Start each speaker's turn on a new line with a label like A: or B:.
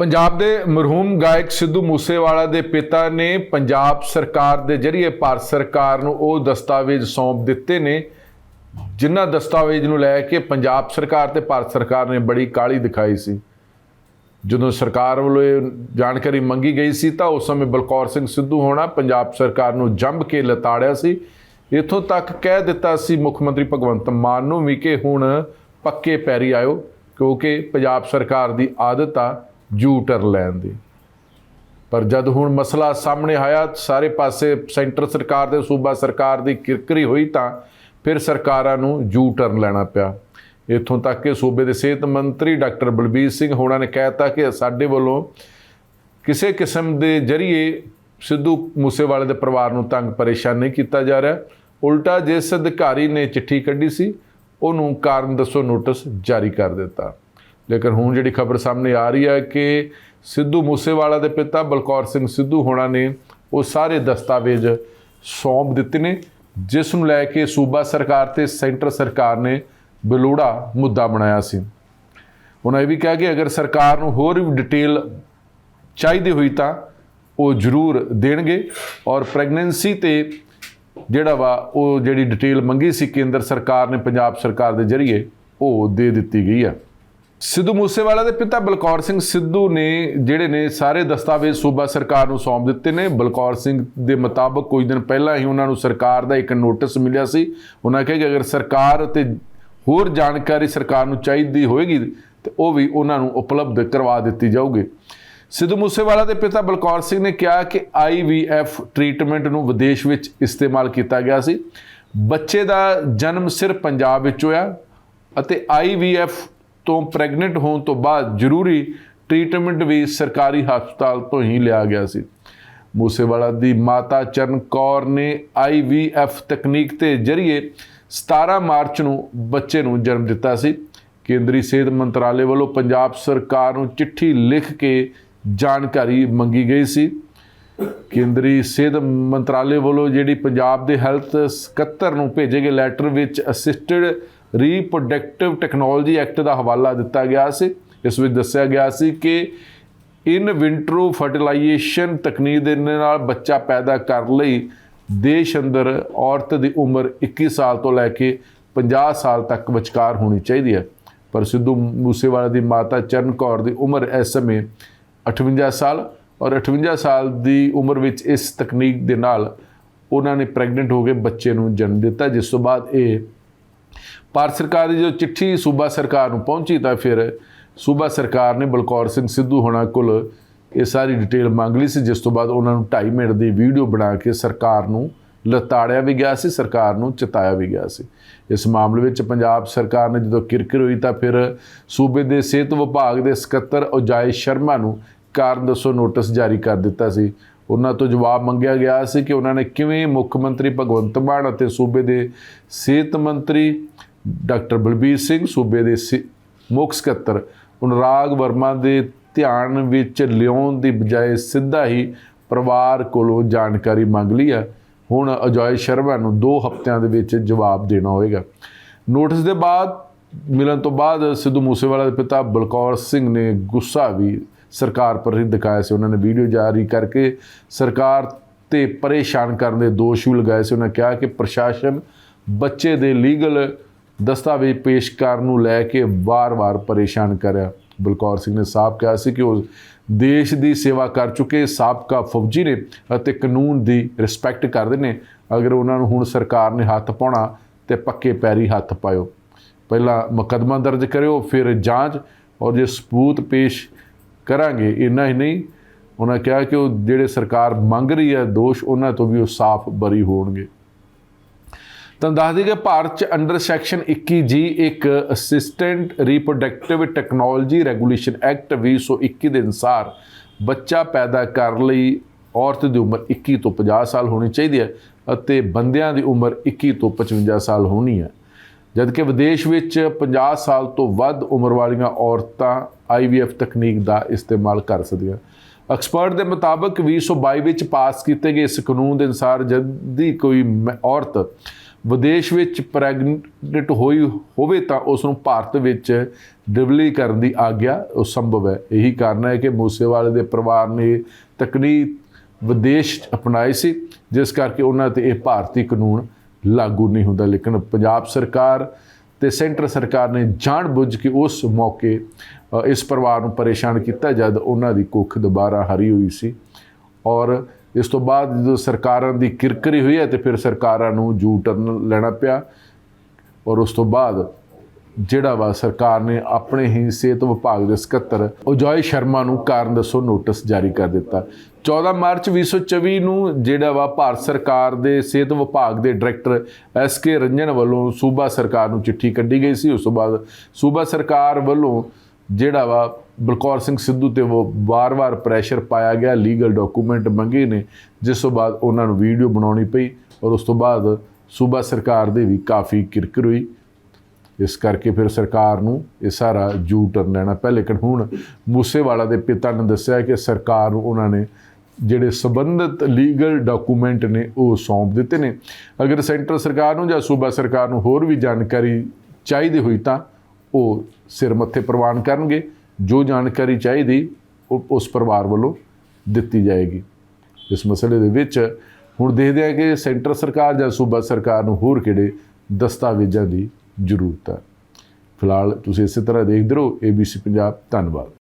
A: ਪੰਜਾਬ ਦੇ ਮਰਹੂਮ ਗਾਇਕ ਸਿੱਧੂ ਮੂਸੇਵਾਲਾ ਦੇ ਪਿਤਾ ਨੇ ਪੰਜਾਬ ਸਰਕਾਰ ਦੇ ਜ਼ਰੀਏ ਭਾਰਤ ਸਰਕਾਰ ਨੂੰ ਉਹ ਦਸਤਾਵੇਜ਼ ਸੌਂਪ ਦਿੱਤੇ ਨੇ, ਜਿਨ੍ਹਾਂ ਦਸਤਾਵੇਜ਼ ਨੂੰ ਲੈ ਕੇ ਪੰਜਾਬ ਸਰਕਾਰ ਤੇ ਭਾਰਤ ਸਰਕਾਰ ਨੇ ਬੜੀ ਕਾਲੀ ਦਿਖਾਈ ਸੀ। ਜਦੋਂ ਸਰਕਾਰ ਵੱਲੋਂ ਇਹ ਜਾਣਕਾਰੀ ਮੰਗੀ ਗਈ ਸੀ ਤਾਂ ਉਸ ਸਮੇਂ ਬਲਕੌਰ ਸਿੰਘ ਸਿੱਧੂ ਹੋਣਾ ਪੰਜਾਬ ਸਰਕਾਰ ਨੂੰ ਜੰਮ ਕੇ ਲਤਾੜਿਆ ਸੀ। ਇਥੋਂ ਤੱਕ ਕਹਿ ਦਿੱਤਾ ਸੀ ਮੁੱਖ ਮੰਤਰੀ ਭਗਵੰਤ ਮਾਨ ਨੂੰ ਵੀ ਕਿ ਹੁਣ ਪੱਕੇ ਪੈਰੀ ਆਇਓ, ਕਿਉਂਕਿ ਪੰਜਾਬ ਸਰਕਾਰ ਦੀ ਆਦਤ ਆ ਜੂ ਟਰਨ ਲੈਣ ਦੀ। ਪਰ ਜਦ ਹੁਣ ਮਸਲਾ ਸਾਹਮਣੇ ਆਇਆ, ਸਾਰੇ ਪਾਸੇ ਸੈਂਟਰ ਸਰਕਾਰ ਤੇ ਸੂਬਾ ਸਰਕਾਰ ਦੀ ਕਿਰਕਰੀ ਹੋਈ ਤਾਂ ਫਿਰ ਸਰਕਾਰਾਂ ਨੂੰ ਜੂ ਟਰਨ ਲੈਣਾ ਪਿਆ। ਇਥੋਂ ਤੱਕ ਕਿ ਸੂਬੇ ਦੇ ਸਿਹਤ ਮੰਤਰੀ ਡਾਕਟਰ ਬਲਬੀਰ ਸਿੰਘ ਹੋਣਾ ਨੇ ਕਹਿਤਾ ਕਿ ਸਾਡੇ ਵੱਲੋਂ ਕਿਸੇ ਕਿਸਮ ਦੇ ਜ਼ਰੀਏ ਸਿੱਧੂ ਮੂਸੇਵਾਲੇ ਦੇ ਪਰਿਵਾਰ ਨੂੰ ਤੰਗ ਪਰੇਸ਼ਾਨ ਨਹੀਂ ਕੀਤਾ ਜਾ ਰਿਹਾ। ਉਲਟਾ ਜਿਸ ਅਧਿਕਾਰੀ ਨੇ ਚਿੱਠੀ ਕੱਢੀ ਸੀ, ਉਹਨੂੰ ਕਾਰਨ ਦੱਸੋ ਨੋਟਿਸ ਜਾਰੀ ਕਰ ਦਿੱਤਾ। ਲੇਕਿਨ ਹੁਣ ਜਿਹੜੀ ਖਬਰ ਸਾਹਮਣੇ ਆ ਰਹੀ ਹੈ ਕਿ ਸਿੱਧੂ ਮੂਸੇਵਾਲਾ ਦੇ ਪਿਤਾ ਬਲਕੌਰ ਸਿੰਘ ਸਿੱਧੂ ਹੋਣਾ ਨੇ ਉਹ ਸਾਰੇ ਦਸਤਾਵੇਜ਼ ਸੌਂਪ ਦਿੱਤੇ ਨੇ, ਜਿਸ ਨੂੰ ਲੈ ਕੇ ਸੂਬਾ ਸਰਕਾਰ ਤੇ ਸੈਂਟਰ ਸਰਕਾਰ ਨੇ ਬਲੂੜਾ ਮੁੱਦਾ ਬਣਾਇਆ ਸੀ। ਉਹਨਾਂ ਇਹ ਵੀ ਕਿਹਾ ਕਿ ਅਗਰ ਸਰਕਾਰ ਨੂੰ ਹੋਰ ਵੀ ਡਿਟੇਲ ਚਾਹੀਦੀ ਹੋਈ ਤਾਂ ਉਹ ਜ਼ਰੂਰ ਦੇਣਗੇ ਔਰ ਪ੍ਰੈਗਨੈਂਸੀ ਤੇ ਜਿਹੜਾ ਵਾ ਉਹ ਜਿਹੜੀ ਡਿਟੇਲ ਮੰਗੀ ਸੀ ਕੇਂਦਰ ਸਰਕਾਰ ਨੇ, ਪੰਜਾਬ ਸਰਕਾਰ ਦੇ ਜ਼ਰੀਏ, ਉਹ ਦੇ ਦਿੱਤੀ ਗਈ ਆ ਸਿੱਧੂ ਮੂਸੇਵਾਲਾ ਦੇ ਪਿਤਾ ਬਲਕੌਰ ਸਿੰਘ ਸਿੱਧੂ ਨੇ, ਜਿਹੜੇ ਨੇ ਸਾਰੇ ਦਸਤਾਵੇਜ਼ ਸੂਬਾ ਸਰਕਾਰ ਨੂੰ ਸੌਂਪ ਦਿੱਤੇ ਨੇ। ਬਲਕੌਰ ਸਿੰਘ ਦੇ ਮੁਤਾਬਕ ਕੁਝ ਦਿਨ ਪਹਿਲਾਂ ਹੀ ਉਹਨਾਂ ਨੂੰ ਸਰਕਾਰ ਦਾ ਇੱਕ ਨੋਟਿਸ ਮਿਲਿਆ ਸੀ। ਉਹਨਾਂ ਕਿਹਾ ਕਿ ਅਗਰ ਸਰਕਾਰ ਤੇ ਹੋਰ ਜਾਣਕਾਰੀ ਸਰਕਾਰ ਨੂੰ ਚਾਹੀਦੀ ਹੋਏਗੀ, ਤੇ ਉਹ ਵੀ ਉਹਨਾਂ ਨੂੰ ਉਪਲਬਧ ਕਰਵਾ ਦਿੱਤੀ ਜਾਊਗੀ। ਸਿੱਧੂ ਮੂਸੇਵਾਲਾ ਦੇ ਪਿਤਾ ਬਲਕੌਰ ਸਿੰਘ ਨੇ ਕਿਹਾ ਕਿ ਆਈਵੀਐਫ ਟ੍ਰੀਟਮੈਂਟ ਨੂੰ ਵਿਦੇਸ਼ ਵਿੱਚ ਇਸਤੇਮਾਲ ਕੀਤਾ ਗਿਆ ਸੀ। ਬੱਚੇ ਦਾ ਜਨਮ ਸਿਰਫ ਪੰਜਾਬ ਵਿੱਚ ਹੋਇਆ ਅਤੇ ਆਈਵੀਐਫ ਤੋਂ ਪ੍ਰੈਗਨੈਂਟ ਹੋਣ ਤੋਂ ਬਾਅਦ ਜ਼ਰੂਰੀ ਟ੍ਰੀਟਮੈਂਟ ਵੀ ਸਰਕਾਰੀ ਹਸਪਤਾਲ ਤੋਂ ਹੀ ਲਿਆ ਗਿਆ ਸੀ। ਮੂਸੇਵਾਲਾ ਦੀ ਮਾਤਾ ਚਰਨ ਕੌਰ ਨੇ ਆਈਵੀਐਫ ਤਕਨੀਕ ਦੇ ਜ਼ਰੀਏ 17 ਮਾਰਚ ਨੂੰ ਬੱਚੇ ਨੂੰ ਜਨਮ ਦਿੱਤਾ ਸੀ। ਕੇਂਦਰੀ ਸਿਹਤ ਮੰਤਰਾਲੇ ਵੱਲੋਂ ਪੰਜਾਬ ਸਰਕਾਰ ਨੂੰ ਚਿੱਠੀ ਲਿਖ ਕੇ ਜਾਣਕਾਰੀ ਮੰਗੀ ਗਈ ਸੀ। ਕੇਂਦਰੀ ਸਿਹਤ ਮੰਤਰਾਲੇ ਵੱਲੋਂ ਜਿਹੜੀ ਪੰਜਾਬ ਦੇ ਹੈਲਥ ਸਕੱਤਰ ਨੂੰ ਭੇਜੇ ਗਏ ਲੈਟਰ ਵਿੱਚ ਅਸਿਸਟਡ ਰੀਪਰੋਡਕਟਿਵ ਟੈਕਨੋਲੋਜੀ ਐਕਟ ਦਾ ਹਵਾਲਾ ਦਿੱਤਾ ਗਿਆ ਸੀ। ਇਸ ਵਿੱਚ ਦੱਸਿਆ ਗਿਆ ਸੀ ਕਿ ਇਨ ਵਿੰਟਰੋ ਫਰਟੀਲਾਈਜੇਸ਼ਨ ਤਕਨੀਕ ਦੇ ਨਾਲ ਬੱਚਾ ਪੈਦਾ ਕਰਨ ਲਈ ਦੇਸ਼ ਅੰਦਰ ਔਰਤ ਦੀ ਉਮਰ 21 ਸਾਲ ਤੋਂ ਲੈ ਕੇ 50 ਸਾਲ ਤੱਕ ਵਿਚਕਾਰ ਹੋਣੀ ਚਾਹੀਦੀ ਹੈ। ਪਰ ਸਿੱਧੂ ਮੂਸੇਵਾਲਾ ਦੀ ਮਾਤਾ ਚਰਨ ਕੌਰ ਦੀ ਉਮਰ ਇਸ ਸਮੇਂ 58 ਸਾਲ ਔਰ 58 ਸਾਲ ਦੀ ਉਮਰ ਵਿੱਚ ਇਸ ਤਕਨੀਕ ਦੇ ਨਾਲ ਉਹਨਾਂ ਨੇ ਪ੍ਰੈਗਨੈਂਟ ਹੋ ਕੇ ਬੱਚੇ ਨੂੰ ਜਨਮ ਦਿੱਤਾ, ਜਿਸ ਤੋਂ ਬਾਅਦ ਇਹ ਭਾਰਤ ਸਰਕਾਰ ਦੀ ਜੋ ਚਿੱਠੀ ਸੂਬਾ ਸਰਕਾਰ ਨੂੰ ਪਹੁੰਚੀ ਤਾਂ ਫਿਰ ਸੂਬਾ ਸਰਕਾਰ ਨੇ ਬਲਕੌਰ ਸਿੰਘ ਸਿੱਧੂ ਹੋਣਾ ਕੋਲ ਇਹ ਸਾਰੀ ਡਿਟੇਲ ਮੰਗ ਲਈ ਸੀ, ਜਿਸ ਤੋਂ ਬਾਅਦ ਉਹਨਾਂ ਨੂੰ 2.5 ਮਿੰਟ ਦੀ ਵੀਡੀਓ ਬਣਾ ਕੇ ਸਰਕਾਰ ਨੂੰ ਲਤਾੜਿਆ ਵੀ ਗਿਆ ਸੀ, ਸਰਕਾਰ ਨੂੰ ਚਿਤਾਇਆ ਵੀ ਗਿਆ ਸੀ। ਇਸ ਮਾਮਲੇ ਵਿੱਚ ਪੰਜਾਬ ਸਰਕਾਰ ਨੇ ਜਦੋਂ ਕਿਰਕਿਰ ਹੋਈ ਤਾਂ ਫਿਰ ਸੂਬੇ ਦੇ ਸਿਹਤ ਵਿਭਾਗ ਦੇ ਸਕੱਤਰ ਉਜਾਇ ਸ਼ਰਮਾ ਨੂੰ ਕਾਰਨ ਦੱਸੋ ਨੋਟਿਸ ਜਾਰੀ ਕਰ ਦਿੱਤਾ ਸੀ। ਉਹਨਾਂ ਤੋਂ ਜਵਾਬ ਮੰਗਿਆ ਗਿਆ ਸੀ ਕਿ ਉਹਨਾਂ ਨੇ ਕਿਵੇਂ ਮੁੱਖ ਮੰਤਰੀ ਭਗਵੰਤ ਮਾਨ ਅਤੇ ਸੂਬੇ ਦੇ ਸਿਹਤ ਮੰਤਰੀ ਡਾਕਟਰ ਬਲਬੀਰ ਸਿੰਘ ਸੂਬੇ ਦੇ ਸਿ- ਮੁੱਖ ਸਕੱਤਰ ਅਨੁਰਾਗ ਵਰਮਾ ਦੇ ਧਿਆਨ ਵਿੱਚ ਲਿਆਉਣ ਦੀ ਬਜਾਏ ਸਿੱਧਾ ਹੀ ਪਰਿਵਾਰ ਕੋਲੋਂ ਜਾਣਕਾਰੀ ਮੰਗ ਲਈ ਹੈ ਹੁਣ ਅਜੋਏ ਸ਼ਰਮਾ ਨੂੰ 2 ਹਫ਼ਤਿਆਂ ਦੇ ਵਿੱਚ ਜਵਾਬ ਦੇਣਾ ਹੋਵੇਗਾ। ਨੋਟਿਸ ਦੇ ਬਾਅਦ, ਮਿਲਣ ਤੋਂ ਬਾਅਦ ਸਿੱਧੂ ਮੂਸੇਵਾਲਾ ਦੇ ਪਿਤਾ ਬਲਕੌਰ ਸਿੰਘ ਨੇ ਗੁੱਸਾ ਵੀ ਸਰਕਾਰ ਪਰ ਹੀ ਦਿਖਾਇਆ ਸੀ। ਉਹਨਾਂ ਨੇ ਵੀਡੀਓ ਜਾਰੀ ਕਰਕੇ ਸਰਕਾਰ ਤੇ ਪਰੇਸ਼ਾਨ ਕਰਨ ਦੇ ਦੋਸ਼ ਵੀ ਲਗਾਏ ਸੀ। ਉਹਨਾਂ ਕਿਹਾ ਕਿ ਪ੍ਰਸ਼ਾਸਨ ਬੱਚੇ ਦੇ ਲੀਗਲ ਦਸਤਾਵੇਜ਼ ਪੇਸ਼ ਕਰਨ ਨੂੰ ਲੈ ਕੇ ਵਾਰ-ਵਾਰ ਪਰੇਸ਼ਾਨ ਕਰਿਆ। ਬਲਕੌਰ ਸਿੰਘ ਨੇ ਸਾਫ਼ ਕਿਹਾ ਸੀ ਕਿ ਉਹ ਦੇਸ਼ ਦੀ ਸੇਵਾ ਕਰ ਚੁੱਕੇ ਸਾਬਕਾ ਫੌਜੀ ਨੇ ਅਤੇ ਕਾਨੂੰਨ ਦੀ ਰਿਸਪੈਕਟ ਕਰਦੇ ਨੇ। ਅਗਰ ਉਹਨਾਂ ਨੂੰ ਹੁਣ ਸਰਕਾਰ ਨੇ ਹੱਥ ਪਾਉਣਾ ਤੇ ਪੱਕੇ ਪੈਰੀ ਹੱਥ ਪਾਇਓ। ਪਹਿਲਾਂ ਮੁਕੱਦਮਾ ਦਰਜ ਕਰਿਓ, ਫਿਰ ਜਾਂਚ ਔਰ ਜੇ ਸਬੂਤ ਪੇਸ਼ ਕਰਾਂਗੇ, ਇੰਨਾ ਹੀ ਨਹੀਂ। ਉਹਨਾਂ ਕਿਹਾ ਕਿ ਉਹ ਜਿਹੜੇ ਸਰਕਾਰ ਮੰਗ ਰਹੀ ਹੈ, ਦੋਸ਼ ਉਹਨਾਂ ਤੋਂ ਵੀ ਉਹ ਸਾਫ਼ ਬਰੀ ਹੋਣਗੇ। ਤਾਂ ਦੱਸ ਦਈਏ ਕਿ ਭਾਰਤ ਚ ਅੰਡਰ ਸੈਕਸ਼ਨ 21 ਜੀ ਇੱਕ assistant reproductive technology regulation act 2021 ਦੇ ਅਨੁਸਾਰ ਬੱਚਾ ਪੈਦਾ ਕਰਨ ਲਈ ਔਰਤ ਦੀ ਉਮਰ 21 ਤੋਂ 50 ਸਾਲ ਹੋਣੀ ਚਾਹੀਦੀ ਹੈ ਅਤੇ ਬੰਦਿਆਂ ਦੀ ਉਮਰ 21 ਤੋਂ 55 ਸਾਲ ਹੋਣੀ ਹੈ। ਜਦਕਿ ਵਿਦੇਸ਼ ਵਿੱਚ 50 ਸਾਲ ਤੋਂ ਵੱਧ ਉਮਰ ਵਾਲੀਆਂ ਔਰਤਾਂ IVF ਤਕਨੀਕ ਦਾ ਇਸਤੇਮਾਲ ਕਰ ਸਕਦੀਆਂ। ਐਕਸਪਰਟ ਦੇ ਮੁਤਾਬਕ 2022 ਵਿੱਚ ਪਾਸ ਕੀਤੇ ਗਏ ਇਸ ਕਾਨੂੰਨ ਦੇ ਅਨੁਸਾਰ ਜਦ ਦੀ ਕੋਈ ਮ- ਔਰਤ ਵਿਦੇਸ਼ ਵਿੱਚ ਪ੍ਰੈਗਨੈਂਟ ਹੋਈ ਹੋਵੇ ਤਾਂ ਉਸ ਨੂੰ ਭਾਰਤ ਵਿੱਚ ਡਿਲੀਵਰੀ ਕਰਨ ਦੀ ਆਗਿਆ ਉਹ ਸੰਭਵ ਹੈ। ਇਹੀ ਕਾਰਨ ਹੈ ਕਿ ਮੂਸੇਵਾਲੇ ਦੇ ਪਰਿਵਾਰ ਨੇ ਤਕਨੀਕ ਵਿਦੇਸ਼ 'ਚ ਅਪਣਾਈ ਸੀ, ਜਿਸ ਕਰਕੇ ਉਹਨਾਂ ਤੇ ਇਹ ਭਾਰਤੀ ਕਾਨੂੰਨ ਲਾਗੂ ਨਹੀਂ ਹੁੰਦਾ। ਲੇਕਿਨ ਪੰਜਾਬ ਸਰਕਾਰ ਤੇ ਸੈਂਟਰ ਸਰਕਾਰ ਨੇ ਜਾਣਬੁੱਝ ਕੇ ਉਸ ਮੌਕੇ ਇਸ ਪਰਿਵਾਰ ਨੂੰ ਪਰੇਸ਼ਾਨ ਕੀਤਾ ਜਦ ਉਹਨਾਂ ਦੀ ਕੁੱਖ ਦੁਬਾਰਾ ਹਰੀ ਹੋਈ ਸੀ। ਔਰ ਇਸ ਤੋਂ ਬਾਅਦ ਜਦੋਂ ਸਰਕਾਰਾਂ ਦੀ ਕਿਰਕਰੀ ਹੋਈ ਹੈ ਤੇ ਫਿਰ ਸਰਕਾਰਾਂ ਨੂੰ ਜੂ ਟਰਨ ਲੈਣਾ ਪਿਆ। ਔਰ ਉਸ ਤੋਂ ਬਾਅਦ ਜਿਹੜਾ ਵਾ ਸਰਕਾਰ ਨੇ ਆਪਣੇ ਹੀ ਸਿਹਤ ਵਿਭਾਗ ਦੇ ਸਕੱਤਰ ਉਜੋਏ ਸ਼ਰਮਾ ਨੂੰ ਕਾਰਨ ਦੱਸੋ ਨੋਟਿਸ ਜਾਰੀ ਕਰ ਦਿੱਤਾ। 14 ਮਾਰਚ 2024 ਨੂੰ ਜਿਹੜਾ ਵਾ ਭਾਰਤ ਸਰਕਾਰ ਦੇ ਸਿਹਤ ਵਿਭਾਗ ਦੇ ਡਾਇਰੈਕਟਰ ਐਸ ਕੇ ਰੰਜਨ ਵੱਲੋਂ ਸੂਬਾ ਸਰਕਾਰ ਨੂੰ ਚਿੱਠੀ ਕੱਢੀ ਗਈ ਸੀ। ਉਸ ਤੋਂ ਬਾਅਦ ਸੂਬਾ ਸਰਕਾਰ ਵੱਲੋਂ ਜਿਹੜਾ ਵਾ ਬਲਕੌਰ ਸਿੰਘ ਸਿੱਧੂ ਤੇ ਉਹ ਵਾਰ-ਵਾਰ ਪ੍ਰੈਸ਼ਰ ਪਾਇਆ ਗਿਆ ਲੀਗਲ ਡਾਕੂਮੈਂਟ ਮੰਗੇ ਨੇ, ਜਿਸ ਤੋਂ ਬਾਅਦ ਉਹਨਾਂ ਨੂੰ ਵੀਡੀਓ ਬਣਾਉਣੀ ਪਈ ਔਰ ਉਸ ਤੋਂ ਬਾਅਦ ਸੂਬਾ ਸਰਕਾਰ ਦੇ ਵੀ ਕਾਫੀ ਕਿਰਕਰ ਹੋਈ। ਇਸ ਕਰਕੇ ਫਿਰ ਸਰਕਾਰ ਨੂੰ ਇਹ ਸਾਰਾ ਜੂ ਟਰਨ ਲੈਣਾ। ਪਿਆ ਲੇਕਿਨ ਹੁਣ ਮੂਸੇਵਾਲਾ ਦੇ ਪਿਤਾ ਨੇ ਦੱਸਿਆ ਕਿ ਸਰਕਾਰ ਨੂੰ ਉਹਨਾਂ ਨੇ ਜਿਹੜੇ ਸੰਬੰਧਿਤ ਲੀਗਲ ਡਾਕੂਮੈਂਟ ਨੇ ਉਹ ਸੌਂਪ ਦਿੱਤੇ ਨੇ। ਅਗਰ ਸੈਂਟਰ ਸਰਕਾਰ ਨੂੰ ਜਾਂ ਸੂਬਾ ਸਰਕਾਰ ਨੂੰ ਹੋਰ ਵੀ ਜਾਣਕਾਰੀ ਚਾਹੀਦੀ ਹੋਈ ਤਾਂ ਉਹ ਸਿਰ ਮੱਥੇ ਪ੍ਰਵਾਨ ਕਰਨਗੇ। ਜੋ ਜਾਣਕਾਰੀ ਚਾਹੀਦੀ, ਉਹ ਉਸ ਪਰਿਵਾਰ ਵੱਲੋਂ ਦਿੱਤੀ ਜਾਏਗੀ। ਇਸ ਮਸਲੇ ਦੇ ਵਿੱਚ ਹੁਣ ਦੇਖਦੇ ਹਾਂ ਕਿ ਸੈਂਟਰ ਸਰਕਾਰ ਜਾਂ ਸੂਬਾ ਸਰਕਾਰ ਨੂੰ ਹੋਰ ਕਿਹੜੇ ਦਸਤਾਵੇਜ਼ਾਂ ਦੀ ਜ਼ਰੂਰਤ ਹੈ। ਫਿਲਹਾਲ ਤੁਸੀਂ ਇਸੇ ਤਰ੍ਹਾਂ ਦੇਖਦੇ ਰਹੋ। ABC ਪੰਜਾਬ ਧੰਨਵਾਦ।